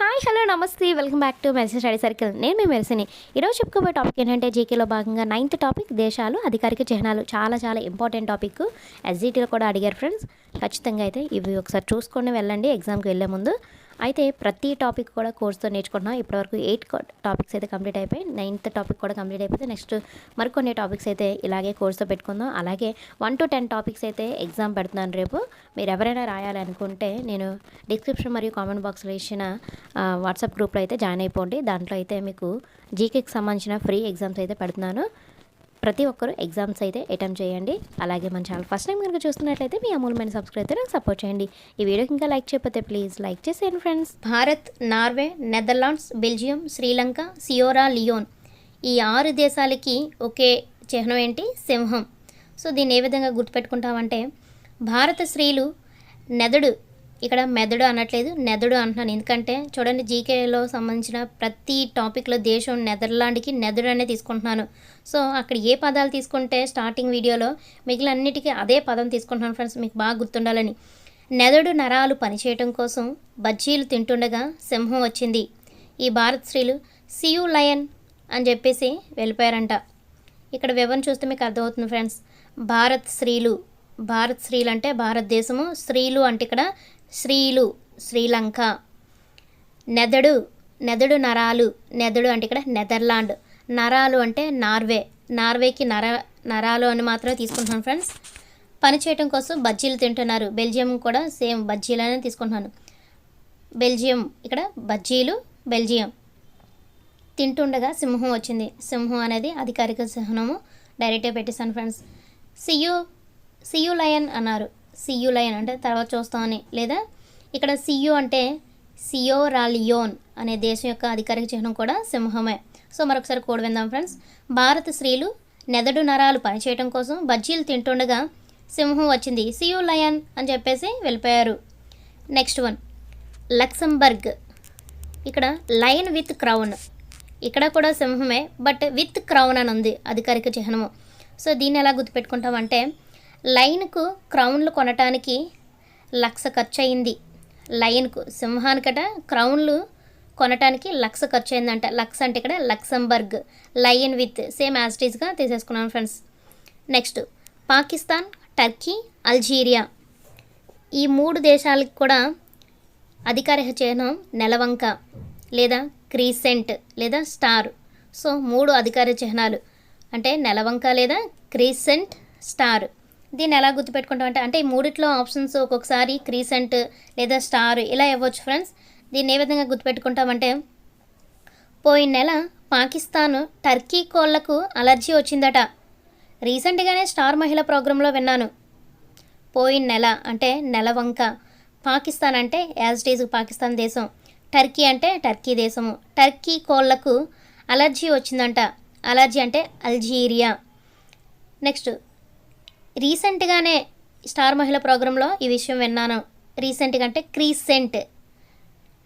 Hi hello నమస్తే. Welcome back to message study circle నేను మీ మెరిసిని ఈరోజు చెప్పుకోబోయే టాపిక్ ఏంటంటే జీకేలో భాగంగా నైన్త్ టాపిక్ దేశాలు అధికారిక చిహ్నాలు. చాలా చాలా ఇంపార్టెంట్ టాపిక్ ఎస్జిటీలో కూడా అడిగారు ఫ్రెండ్స్ ఖచ్చితంగా అయితే ఇవి ఒకసారి చూసుకొని వెళ్ళండి. ఎగ్జామ్కి వెళ్ళే ముందు అయితే ప్రతి టాపిక్ కూడా కోర్స్తో నేర్చుకుంటున్నాం. ఇప్పటివరకు ఎయిట్ టాపిక్స్ అయితే కంప్లీట్ అయిపోయి నైన్త్ టాపిక్ కూడా కంప్లీట్ అయిపోతే నెక్స్ట్ మరికొన్ని టాపిక్స్ అయితే ఇలాగే కోర్స్తో పెట్టుకుందాం. అలాగే వన్ టు టెన్ టాపిక్స్ అయితే ఎగ్జామ్ పెడుతున్నాను రేపు. మీరు ఎవరైనా రాయాలనుకుంటే నేను డిస్క్రిప్షన్ మరియు కామెంట్ బాక్స్లో ఇచ్చిన వాట్సాప్ గ్రూప్లో అయితే జాయిన్ అయిపోండి. దాంట్లో అయితే మీకు జీకేకి సంబంధించిన ఫ్రీ ఎగ్జామ్స్ అయితే పెడుతున్నాను. ప్రతి ఒక్కరు ఎగ్జామ్స్ అయితే అటెంప్ట్ చేయండి. అలాగే మన ఛానల్ ఫస్ట్ టైం కనుక చూస్తున్నట్లయితే మీ అమూల్యమైన సబ్స్క్రైబ్ అయితే నాకు సపోర్ట్ చేయండి. ఈ వీడియోకి ఇంకా లైక్ చేయకపోతే ప్లీజ్ లైక్ చేసేయండి friends. Bharat Norway Netherlands Belgium Sri Lanka Sierra Leone ఈ ఆరు దేశాలకి ఒకే చిహ్నం ఏంటి? సింహం. సో దీన్ని ఏ విధంగా గుర్తుపెట్టుకుంటామంటే భారత స్త్రీలు నెదడు ఇక్కడ మెదడు అనట్లేదు నెదడు అంటున్నాను. ఎందుకంటే చూడండి జీకేలో సంబంధించిన ప్రతి టాపిక్లో దేశం నెదర్లాండ్కి నెదడు అనే తీసుకుంటున్నాను. సో అక్కడ ఏ పదాలు తీసుకుంటే స్టార్టింగ్ వీడియోలో మిగిలిన్నిటికీ అదే పదం తీసుకుంటున్నాను ఫ్రెండ్స్ మీకు బాగా గుర్తుండాలని. నెదడు నరాలు పనిచేయటం కోసం బజ్జీలు తింటుండగా సింహం వచ్చింది. ఈ భారత స్త్రీలు సియు లయన్ అని చెప్పేసి వెళ్ళిపోయారంట. ఇక్కడ వివరణ చూస్తే మీకు అర్థమవుతుంది ఫ్రెండ్స్ భారత్ స్త్రీలు భారత్ స్త్రీలు అంటే భారతదేశము స్త్రీలు అంటే ఇక్కడ స్త్రీలు శ్రీలంక. నెదడు నెదడు నరాలు. నెదడు అంటే ఇక్కడ నెదర్లాండ్. నరాలు అంటే నార్వే. నార్వేకి నర నరాలు అని మాత్రమే తీసుకుంటున్నాను ఫ్రెండ్స్. పని చేయటం కోసం బజ్జీలు తింటున్నారు. బెల్జియం కూడా సేమ్ బజ్జీలనే తీసుకుంటున్నాను. బెల్జియం ఇక్కడ బజ్జీలు బెల్జియం. తింటుండగా సింహం వచ్చింది. సింహం అనేది అధికారిక చిహ్నము డైరెక్ట్గా పెట్టేశాను friends. See you see you lion అన్నారు. సియు లయన్ అంటే తర్వాత చూస్తామని. లేదా ఇక్కడ సియు అంటే సియోరాలియోన్ అనే దేశం యొక్క అధికారిక చిహ్నం కూడా సింహమే. సో మరొకసారి కోడ్ విందాం ఫ్రెండ్స్ భారత స్త్రీలు నెదడు నరాలు పనిచేయటం కోసం బజ్జీలు తింటుండగా సింహం వచ్చింది. సియు లయన్ అని చెప్పేసి వెళ్ళిపోయారు. Next one Luxembourg. ఇక్కడ లయన్ విత్ క్రౌన్. ఇక్కడ కూడా సింహమే బట్ విత్ క్రౌన్ అని ఉంది అధికారిక చిహ్నము. సో దీన్ని ఎలా గుర్తుపెట్టుకుంటామంటే లైన్కు క్రౌన్లు కొనటానికి లక్ష ఖర్చు అయింది లైన్కు సింహానికట క్రౌన్లు కొనటానికి లక్ష ఖర్చు అయిందంట లక్ష అంటే ఇక్కడ లక్సంబర్గ్. లయన్ విత్ సేమ్ యాజిటీస్గా తీసేసుకున్నాను friends. Next Pakistan Turkey Algeria. ఈ మూడు దేశాలకు కూడా అధికారిక చిహ్నం నెలవంక లేదా క్రీసెంట్ లేదా స్టార్. సో మూడు అధికార చిహ్నాలు అంటే నెలవంక లేదా క్రీసెంట్ స్టార్. దీన్ని ఎలా గుర్తుపెట్టుకుంటామంటే అంటే ఈ మూడిట్లో ఆప్షన్స్ ఒక్కొక్కసారి క్రీసెంట్ లేదా స్టార్ ఇలా ఇవ్వచ్చు ఫ్రెండ్స్. దీన్ని ఏ విధంగా గుర్తుపెట్టుకుంటామంటే పోయిన నెల పాకిస్తాన్ టర్కీ కోళ్ళకు అలర్జీ వచ్చిందట. రీసెంట్గానే స్టార్ మహిళ ప్రోగ్రాంలో విన్నాను. పోయిన నెల అంటే నెలవంక. పాకిస్తాన్ అంటే యాజ్ డేజ్ పాకిస్తాన్ దేశం. టర్కీ అంటే టర్కీ దేశము. టర్కీ కోళ్ళకు అలర్జీ వచ్చిందంట. అలర్జీ అంటే అల్జీరియా. నెక్స్ట్ రీసెంట్గానే స్టార్ మహిళ ప్రోగ్రాంలో ఈ విషయం విన్నాను. రీసెంట్గా అంటే క్రీసెంట్.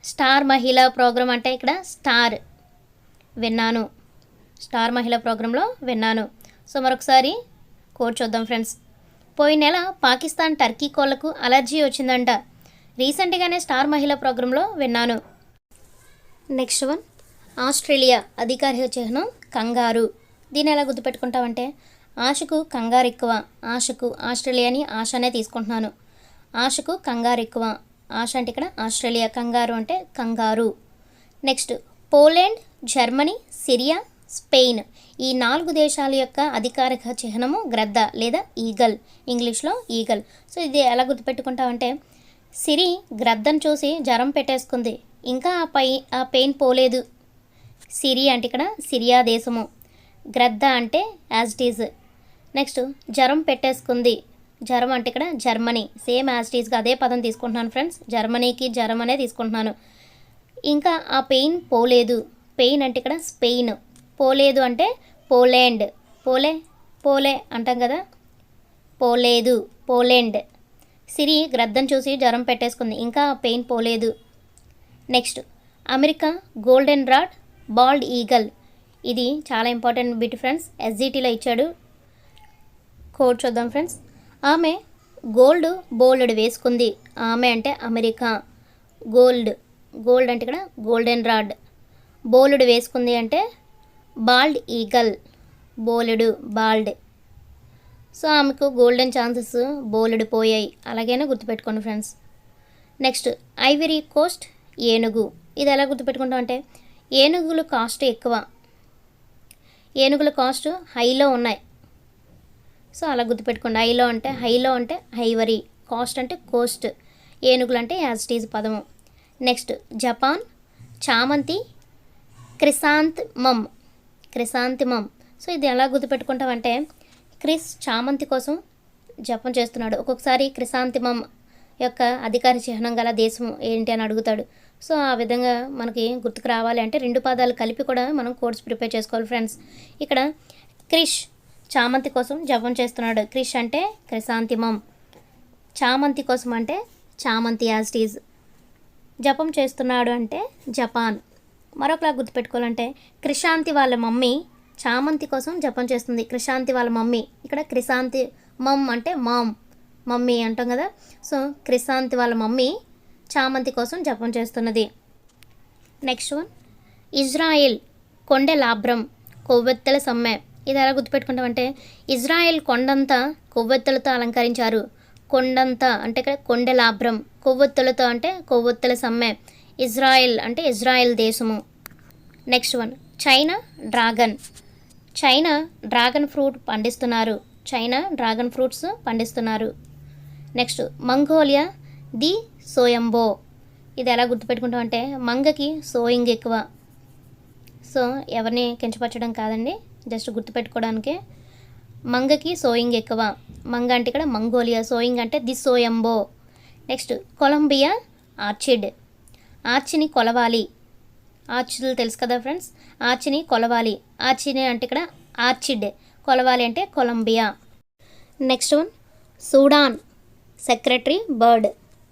స్టార్ మహిళ ప్రోగ్రాం అంటే ఇక్కడ స్టార్ విన్నాను. స్టార్ మహిళ ప్రోగ్రాంలో విన్నాను. సో మరొకసారి కోడ్ చూద్దాం ఫ్రెండ్స్. పోయిన నెల పాకిస్తాన్ టర్కీ కోళ్ళకు అలర్జీ వచ్చిందంట. రీసెంట్గానే స్టార్ మహిళ ప్రోగ్రాంలో విన్నాను. Next one. ఆస్ట్రేలియా అధికారిక చిహ్నం కంగారు. దీన్ని ఎలా గుర్తుపెట్టుకుంటామంటే ఆశకు కంగారు ఎక్కువ ఆశకు ఆస్ట్రేలియాని ఆశనే తీసుకుంటున్నాను. ఆశకు కంగారు ఎక్కువ ఆశ అంటే ఇక్కడ ఆస్ట్రేలియా కంగారు అంటే కంగారు. Next Poland Germany Syria Spain ఈ నాలుగు దేశాల యొక్క అధికారిక చిహ్నము గ్రద్ద లేదా ఈగల్ ఇంగ్లీష్లో ఈగల్. సో ఇది ఎలా గుర్తుపెట్టుకుంటామంటే సిరి గ్రద్దను చూసి జ్వరం పెట్టేసుకుంది. ఇంకా ఆ పై ఆ పెయిన్ పోలేదు. సిరి అంటే ఇక్కడ సిరియా దేశము. గ్రద్ద అంటే యాజ్ ఇట్ ఈజ్. నెక్స్ట్ జ్వరం పెట్టేసుకుంది. జ్వరం అంటే ఇక్కడ జర్మనీ. సేమ్ యాజ్ అదే పదం తీసుకుంటున్నాను ఫ్రెండ్స్. జర్మనీకి జ్వరం అనే తీసుకుంటున్నాను. ఇంకా ఆ పెయిన్ పోలేదు. పెయిన్ అంటే ఇక్కడ స్పెయిన్. పోలేదు అంటే పోలాండ్. పోలే పోలే అంటాం కదా. పోలేదు పోలాండ్. సిరి గ్రద్దం చూసి జ్వరం పెట్టేసుకుంది. ఇంకా పెయిన్ పోలేదు. Next America golden rod bald eagle. ఇది చాలా ఇంపార్టెంట్ బిట్ ఫ్రెండ్స్. ఎస్జిటీలో ఇచ్చాడు. కోడ్ చూద్దాం ఫ్రెండ్స్. ఆమె గోల్డ్ బోల్డ్ వేసుకుంది. ఆమె అంటే అమెరికా. గోల్డ్. గోల్డ్ అంటే ఇక్కడ గోల్డెన్ రాడ్. బోలుడు వేసుకుంది అంటే బాల్డ్ ఈగల్. బోలెడు బాల్డ్. సో ఆమెకు గోల్డెన్ ఛాన్సెస్ బోలెడు పోయాయి. అలాగైనా గుర్తుపెట్టుకోండి ఫ్రెండ్స్. నెక్స్ట్ ఐవరీ కోస్ట్ ఏనుగు. ఇది ఎలా గుర్తుపెట్టుకుంటాం అంటే ఏనుగులు కాస్ట్ ఎక్కువ. ఏనుగుల కాస్ట్ హైలో ఉన్నాయి. సో అలా గుర్తుపెట్టుకోండి. హైలో అంటే హైలో అంటే ఐవరీ కాస్ట్ అంటే కోస్ట్ ఏనుగులు అంటే యాజ్టీజ్ పదము. నెక్స్ట్ జపాన్ చామంతి క్రిసాంత్ మమ్ క్రిసాంతిమం సో ఇది ఎలా గుర్తుపెట్టుకుంటామంటే క్రిస్ చామంతి కోసం జపం చేస్తున్నాడు. ఒక్కొక్కసారి క్రిసాంతిమం యొక్క అధికార చిహ్నం గల దేశం ఏంటి అని అడుగుతాడు. సో ఆ విధంగా మనకి గుర్తుకు రావాలి అంటే రెండు పదాలు కలిపి కూడా మనం కోర్స్ ప్రిపేర్ చేసుకోవాలి ఫ్రెండ్స్. ఇక్కడ క్రిష్ చామంతి కోసం జపం చేస్తున్నాడు. క్రిష్ అంటే క్రిసాంతిమం చామంతి కోసం అంటే చామంతి యాజ్టీజ్ జపం చేస్తున్నాడు అంటే జపాన్. మరొకలా గుర్తుపెట్టుకోవాలంటే క్రిషాంతి వాళ్ళ మమ్మీ చామంతి కోసం జపం చేస్తుంది. క్రిషాంతి వాళ్ళ మమ్మీ. ఇక్కడ క్రిశాంతి మమ్ అంటే మామ్ మమ్మీ అంటాం కదా. సో క్రిశాంతి వాళ్ళ మమ్మీ చామంతి కోసం జపం చేస్తున్నది. నెక్స్ట్ వన్ ఇజ్రాయిల్ కొండె లాభ్రం కొవ్వెత్తల సమ్మె. ఇది ఎలా గుర్తుపెట్టుకుంటామంటే ఇజ్రాయెల్ కొండంతా కొవ్వొత్తులతో అలంకరించారు. కొండంతా అంటే ఇక్కడ కొండలాభ్రం. కొవ్వొత్తులతో అంటే కొవ్వొత్తుల సమ్మె. ఇజ్రాయెల్ అంటే ఇజ్రాయెల్ దేశము. Next one. China dragon. China dragon fruit పండిస్తున్నారు. చైనా డ్రాగన్ ఫ్రూట్స్ పండిస్తున్నారు. Next Mongolia the Soyombo. ఇది ఎలా గుర్తుపెట్టుకుంటాం అంటే మంగకి సోయింగ్ ఎక్కువ. సో ఎవరిని కించపరచడం కాదండి. జస్ట్ గుర్తుపెట్టుకోవడానికే. మంగకి సోయింగ్ ఎక్కువ. మంగ అంటే ఇక్కడ మంగోలియా. సోయింగ్ అంటే the Soyombo. Next Colombia orchid. ఆర్చిని కొలవాలి. ఆర్చిడ్లు తెలుసు కదా ఫ్రెండ్స్? ఆర్చిని కొలవాలి. ఆర్చిని అంటే ఇక్కడ ఆర్చిడ్. కొలవాలి అంటే Colombia. Next one Sudan. Secretary bird.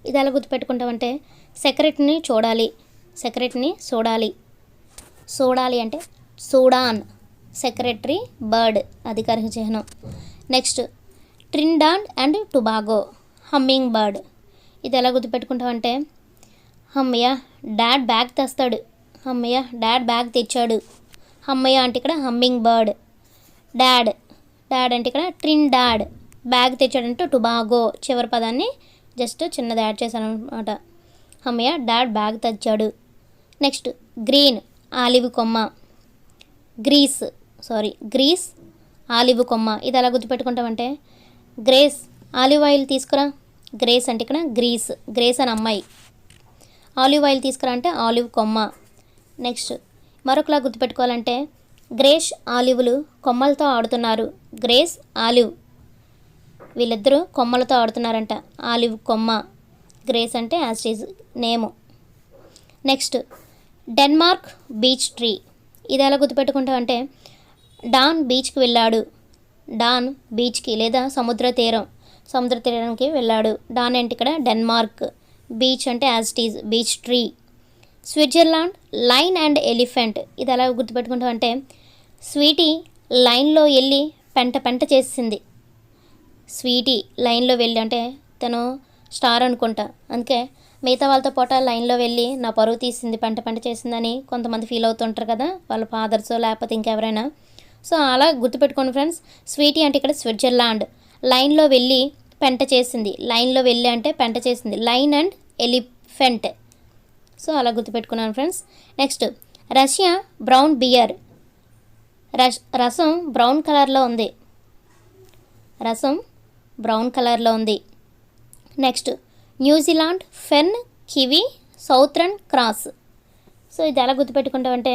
ఇది ఎలా గుర్తుపెట్టుకుంటామంటే సెక్రటరీని చూడాలి. సెక్రటరీని చూడాలి చూడాలి అంటే సూడాన్. సెక్రటరీ బర్డ్ అధికారిక చిహ్నం. Next Trinidad and Tobago hummingbird. ఇది ఎలా గుర్తుపెట్టుకుంటామంటే అమ్మయ్య డాడ్ బ్యాగ్ తెస్తాడు. అమ్మయ్య డాడ్ బ్యాగ్ తెచ్చాడు. అమ్మయ్య అంటే ఇక్కడ హమ్మింగ్ బర్డ్. డాడ్ డాడ్ అంటే ఇక్కడ ట్రిన్ డాడ్ బ్యాగ్ తెచ్చాడంటే టుబాగో. చివరి పదాన్ని జస్ట్ చిన్నది యాడ్ చేశాను అనమాట అమ్మయ్య డాడ్ బ్యాగ్ తెచ్చాడు. నెక్స్ట్ గ్రీన్ ఆలివ్ కొమ్మ. గ్రీస్ సారీ గ్రీస్ ఆలివ్ కొమ్మ. ఇది ఎలా గుర్తుపెట్టుకుంటామంటే గ్రేస్ ఆలివ్ ఆయిల్ తీసుకురా. గ్రేస్ అంటే ఇక్కడ గ్రీస్. గ్రేస్ అని అమ్మాయి. ఆలివ్ ఆయిల్ తీసుకురా అంటే ఆలివ్ కొమ్మ. నెక్స్ట్ మరొకలా గుర్తుపెట్టుకోవాలంటే గ్రేష్ ఆలివ్లు కొమ్మలతో ఆడుతున్నారు. Grace olive. వీళ్ళిద్దరూ కొమ్మలతో ఆడుతున్నారంట. ఆలివ్ కొమ్మ. గ్రేస్ అంటే as it is name. Next Denmark beech tree. ఇది ఎలా గుర్తుపెట్టుకుంటామంటే డాన్ బీచ్కి వెళ్ళాడు. డాన్ బీచ్కి లేదా సముద్ర తీరం సముద్ర తీరానికి వెళ్ళాడు. డాన్ అంటే ఇక్కడ డెన్మార్క్. బీచ్ అంటే as it is beech tree. Switzerland line and elephant. ఇది ఎలా గుర్తుపెట్టుకుంటాం అంటే స్వీటీ లైన్లో వెళ్ళి పెంట పెంట చేసింది. స్వీటీ లైన్లో వెళ్ళి అంటే తను స్టార్ అనుకుంటా. అందుకే మిగతా వాళ్ళతో పాటు లైన్లో వెళ్ళి నా పరువు తీసింది పెంట పెంట చేసిందని కొంతమంది ఫీల్ అవుతుంటారు కదా వాళ్ళ ఫాదర్స్ లేకపోతే ఇంకెవరైనా. సో అలా గుర్తుపెట్టుకోండి ఫ్రెండ్స్. స్వీటీ అంటే ఇక్కడ స్విట్జర్లాండ్. లైన్లో వెళ్ళి పెంట చేసింది. లైన్లో వెళ్ళి అంటే పెంట చేసింది. Line and elephant. సో అలా గుర్తుపెట్టుకున్నాను friends. Next Russia brown bear. రస్ రసం బ్రౌన్ కలర్లో ఉంది. రసం బ్రౌన్ కలర్లో ఉంది. Next New Zealand fern kiwi southern cross. So ఇది ఎలా గుర్తుపెట్టుకుంటామంటే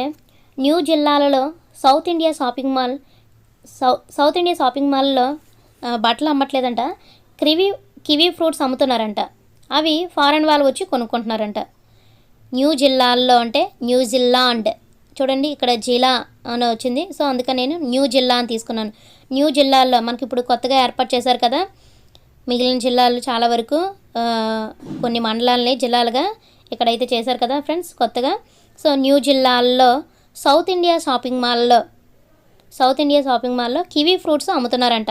న్యూ జిల్లాలలో సౌత్ ఇండియా షాపింగ్ మాల్ సౌ సౌత్ ఇండియా షాపింగ్ మాల్లో బట్టలు అమ్మట్లేదంట. క్రివి కివీ ఫ్రూట్స్ అమ్ముతున్నారంట. అవి ఫారెన్ వాళ్ళు వచ్చి కొనుక్కుంటున్నారంట. న్యూ జిల్లాల్లో అంటే న్యూజిలాండ్ చూడండి ఇక్కడ జిల్లా అని వచ్చింది. సో అందుకని నేను న్యూ జిల్లా అని తీసుకున్నాను. న్యూ జిల్లాల్లో మనకి ఇప్పుడు కొత్తగా ఏర్పాటు చేశారు కదా మిగిలిన జిల్లాలు చాలా వరకు కొన్ని మండలాలని జిల్లాలుగా ఇక్కడైతే చేశారు కదా ఫ్రెండ్స్ కొత్తగా. సో న్యూ జిల్లాల్లో సౌత్ ఇండియా షాపింగ్ మాల్లో సౌత్ ఇండియా షాపింగ్ మాల్లో కివీ ఫ్రూట్స్ అమ్ముతున్నారంట.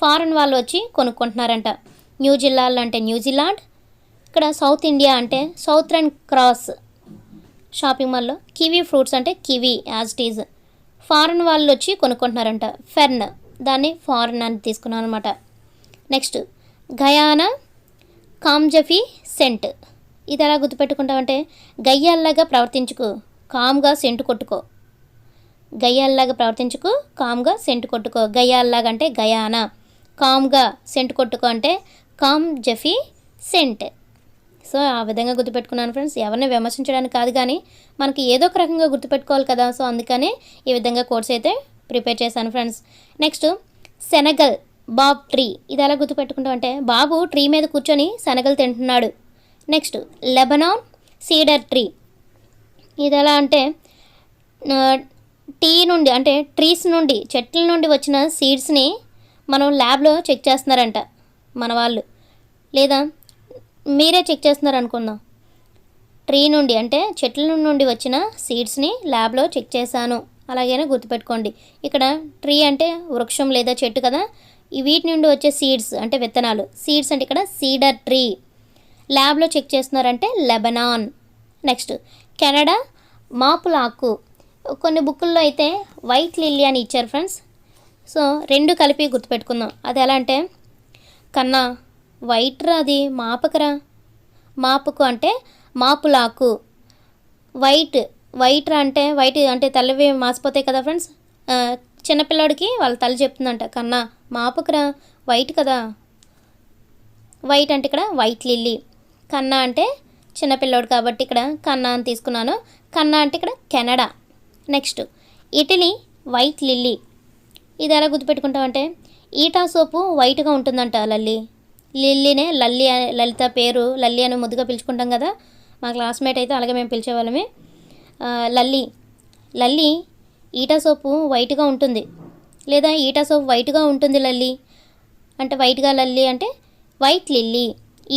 ఫారెన్ వాళ్ళు వచ్చి కొనుక్కుంటున్నారంట. న్యూ అంటే న్యూజిలాండ్ ఇక్కడ సౌత్ ఇండియా అంటే సౌత్రన్ క్రాస్ షాపింగ్ మాల్లో కివీ ఫ్రూట్స్ అంటే kiwi as it is. Foreign వాళ్ళు వచ్చి కొనుక్కుంటున్నారంట. ఫెర్న్ దాన్ని ఫారెన్ అని తీసుకున్నాను అనమాట నెక్స్ట్ గయానా కామ్జఫీ సెంట్. ఇది ఎలా గుర్తుపెట్టుకుంటామంటే గయ్యాల్లాగా ప్రవర్తించుకో. కామ్గా సెంటు కొట్టుకో. గయ్యాల్లాగా ప్రవర్తించుకు కామ్గా సెంటు కొట్టుకో. గయ్యాల్లాగా అంటే గయానా. కామ్గా సెంటు కొట్టుకో అంటే కామ్ జఫీ సెంట్. సో ఆ విధంగా గుర్తుపెట్టుకున్నాను ఫ్రెండ్స్. ఎవరిని విమర్శించడానికి కాదు కానీ మనకి ఏదో ఒక రకంగా గుర్తుపెట్టుకోవాలి కదా. సో అందుకనే ఈ విధంగా కోర్స్ అయితే ప్రిపేర్ చేశాను friends. Next Senegal baobab tree. ఇది ఎలా గుర్తుపెట్టుకుంటాం అంటే బాబు ట్రీ మీద కూర్చొని శనగలు తింటున్నాడు. Next Lebanon cedar tree. ఇది ఎలా అంటే టీ నుండి అంటే ట్రీస్ నుండి చెట్ల నుండి వచ్చిన సీడ్స్ని మనం ల్యాబ్లో చెక్ చేస్తున్నారంట మన వాళ్ళు. లేదా మీరే చెక్ చేస్తున్నారు అనుకుందాం ట్రీ నుండి అంటే చెట్ల నుండి వచ్చిన సీడ్స్ని ల్యాబ్లో చెక్ చేశాను. అలాగైనా గుర్తుపెట్టుకోండి. ఇక్కడ ట్రీ అంటే వృక్షం లేదా చెట్టు కదా? వీటి నుండి వచ్చే సీడ్స్ అంటే విత్తనాలు. సీడ్స్ అంటే ఇక్కడ సీడర్ ట్రీ ల్యాబ్లో చెక్ చేస్తున్నారంటే లెబనాన్. నెక్స్ట్ కెనడా మాపులాకు. కొన్ని బుక్కుల్లో అయితే వైట్ లిల్లీ అని ఇచ్చారు ఫ్రెండ్స్. సో రెండు కలిపి గుర్తుపెట్టుకుందాం. అది ఎలా అంటే కన్నా వైట్ రా అది మాపకరా? మాపుకు అంటే మాపులాకు. వైట్ వైట్ రా అంటే వైట్ అంటే తల్లివి మాసిపోతాయి కదా ఫ్రెండ్స్? చిన్నపిల్లాడికి వాళ్ళ తల్లి చెప్తుందంట కన్నా మాపుకురా వైట్ కదా? వైట్ అంటే ఇక్కడ వైట్ లిల్లీ. కన్నా అంటే చిన్నపిల్లోడు కాబట్టి ఇక్కడ కన్నా అని తీసుకున్నాను. కన్నా అంటే ఇక్కడ Canada. Next Italy white lily. ఇది ఎలా గుర్తుపెట్టుకుంటామంటే ఈటా సోపు వైట్గా ఉంటుందంట లల్లి. లిల్లీనే లల్లి లలిత పేరు లల్లి అని ముద్దుగా పిలుచుకుంటాం కదా. మా క్లాస్మేట్ అయితే అలాగే మేము పిలిచేవాళ్ళమే. లల్లి. లల్లి ఈటా సోపు వైట్గా ఉంటుంది. లేదా ఈటా సోపు వైట్గా ఉంటుంది లల్లి. అంటే వైట్గా లల్లి అంటే వైట్ లిల్లీ.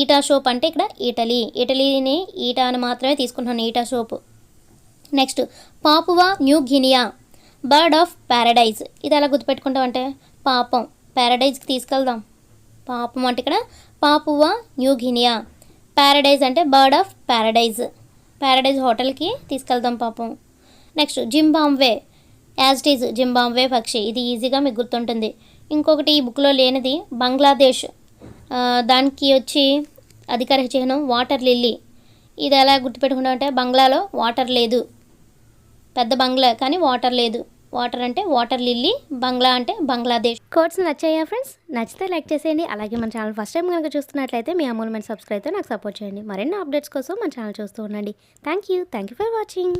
ఈటా సోప్ అంటే ఇక్కడ ఇటలీ ఇటలీని ఈటా అని మాత్రమే తీసుకుంటున్నాను ఈటా సోపు. Next Papua New Guinea bird of paradise ఇది ఎలా గుర్తుపెట్టుకుంటామంటే పాపం. ప్యారడైజ్కి తీసుకెళ్దాం. పాపం అంటే ఇక్కడ పాపువా న్యూ గినియా. ప్యారడైజ్ అంటే బర్డ్ ఆఫ్ ప్యారడైజ్ ప్యారడైజ్ హోటల్కి తీసుకెళ్దాం పాపం. Next Zimbabwe as it is Zimbabwe పక్షి. ఇది ఈజీగా మీకు గుర్తుంటుంది. ఇంకొకటి ఈ బుక్లో లేనిది బంగ్లాదేశ్. దానికి వచ్చి అధికార చిహ్నం వాటర్ లిల్లీ. ఇది ఎలా గుర్తుపెట్టుకుంటామంటే బంగ్లాలో వాటర్ లేదు. పెద్ద బంగ్లా కానీ వాటర్ లేదు. వాటర్ అంటే వాటర్ లిల్లీ బంగ్లా అంటే బంగ్లాదేశ్. కోర్స్ నచ్చాయా ఫ్రెండ్స్? నచ్చితే లైక్ చేసేయండి. అలాగే మన ఛానల్ ఫస్ట్ టైం కనుక చూస్తున్నట్లయితే మీ అమూల్మెంట్ సబ్స్క్రైబ్తో నాకు సపోర్ట్ చేయండి. మరిన్ని అప్డేట్స్ కోసం మన ఛానల్ చూస్తూ ఉండండి. Thank you. Thank you for watching.